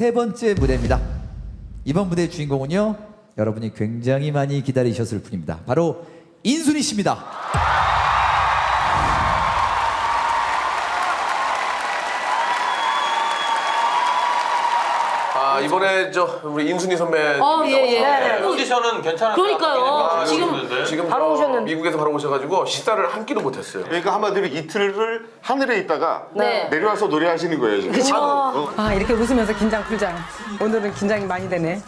세 번째 무대입니다. 이번 무대의 주인공은요, 여러분이 굉장히 많이 기다리셨을 분입니다. 바로 인순이 씨입니다. 아 이번에 저 우리 인순이 선배 어, 예, 예. 오디션은 괜찮았어요. 그러니까요. 지금 지금 바로 저 오셨는데. 미국에서 바로 오셔가지고 식사를 한 끼도 못했어요. 그러니까 한마디로 이틀을 하늘에 있다가 네. 내려와서 노래하시는 거예요 지금. 그쵸. 어. 아 이렇게 웃으면서 긴장 풀자. 오늘은 긴장이 많이 되네.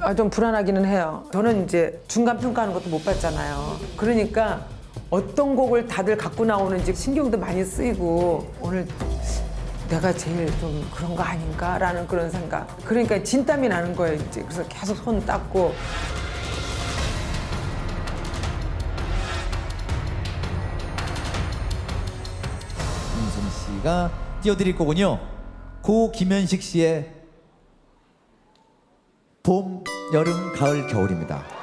아 좀 불안하기는 해요. 저는 이제 중간 평가하는 것도 못 봤잖아요. 그러니까 어떤 곡을 다들 갖고 나오는지 신경도 많이 쓰이고 오늘 내가 제일 좀 그런 거 아닌가라는 그런 생각. 그러니까 진땀이 나는 거예요. 이제 그래서 계속 손 닦고 인순이 씨가 띄워드릴 곡은요, 고 김현식 씨의 봄, 여름, 가을, 겨울입니다.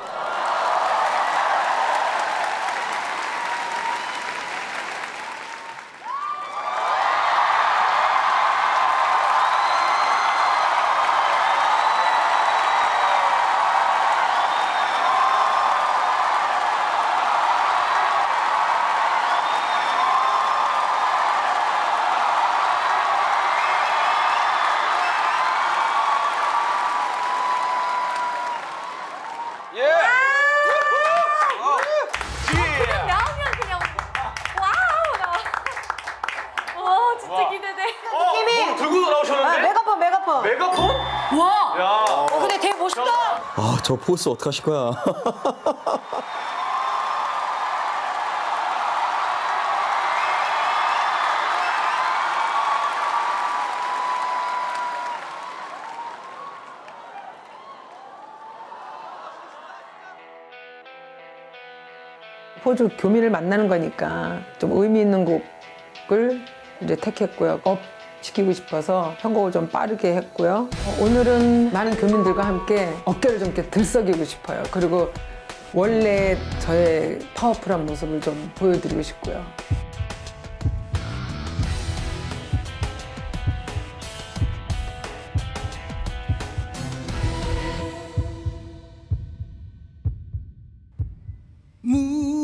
들고 나오셨는데? 메가폰 메가폰. 메가폰? 와. 야. 어, 근데 되게 멋있다. 아, 저 포스 어떡하실 거야. 호주 교민을 만나는 거니까 좀 의미 있는 곡을 이제 택했고요. 업 시키고 싶어서 편곡을 좀 빠르게 했고요. 어, 오늘은 많은 교민들과 함께 어깨를 좀 이렇게 들썩이고 싶어요. 그리고 원래 저의 파워풀한 모습을 좀 보여드리고 싶고요. 무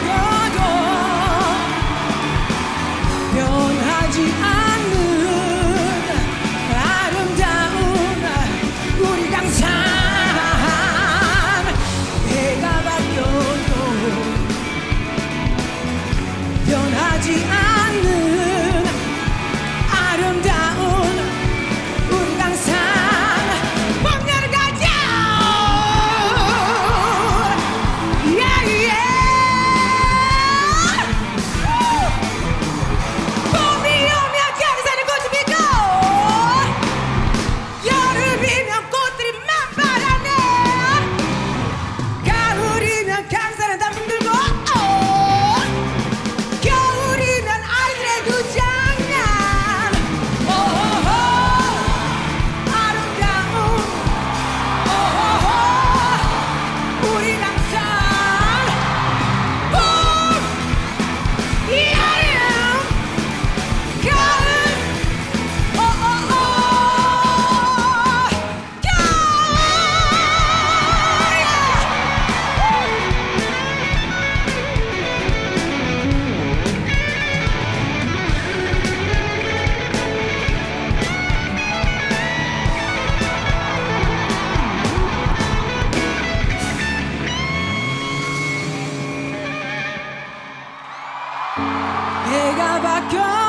God. 겨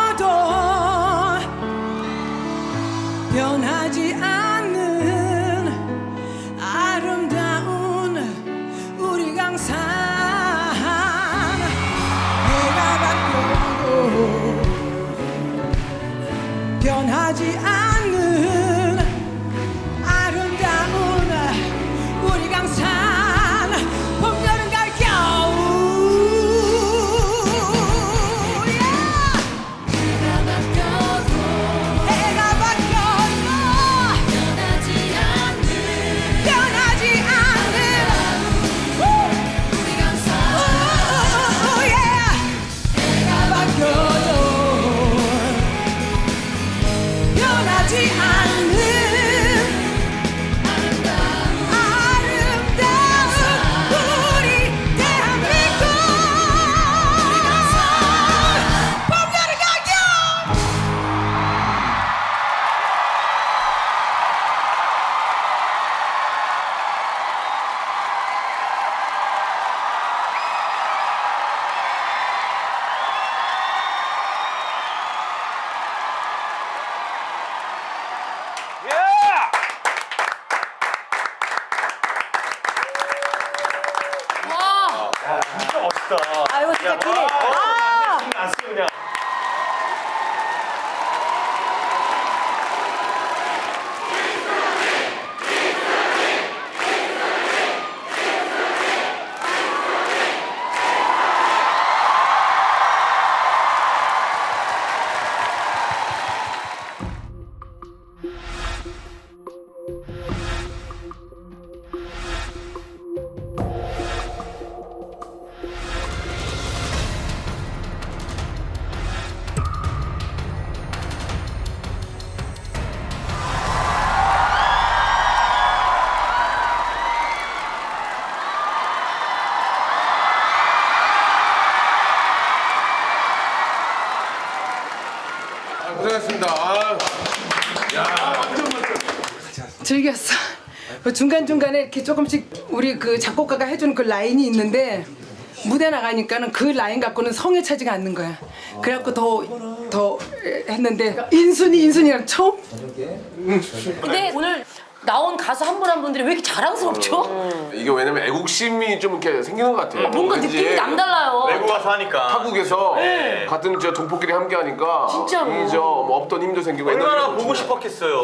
아 이거 진짜 기대. 즐겼어. 중간 중간에 이렇게 조금씩 우리 그 작곡가가 해주는 그 라인이 있는데 무대 나가니까는 그 라인 갖고는 성에 차지가 않는 거야. 그래갖고 더 더 했는데 인순이 인순이랑 처음 근데 오늘 나온 가수 한 분 한 분들이 왜 이렇게 자랑스럽죠? 이게 왜냐면 애국심이 좀 이렇게 생기는 것 같아요. 뭔가 왠지 느낌이 남달라요. 외국 가서 하니까. 타국에서 같은 저 동포끼리 함께 하니까 진짜로. 이저 뭐 없던 힘도 생기고 얼마나 보고. 싶었겠어요.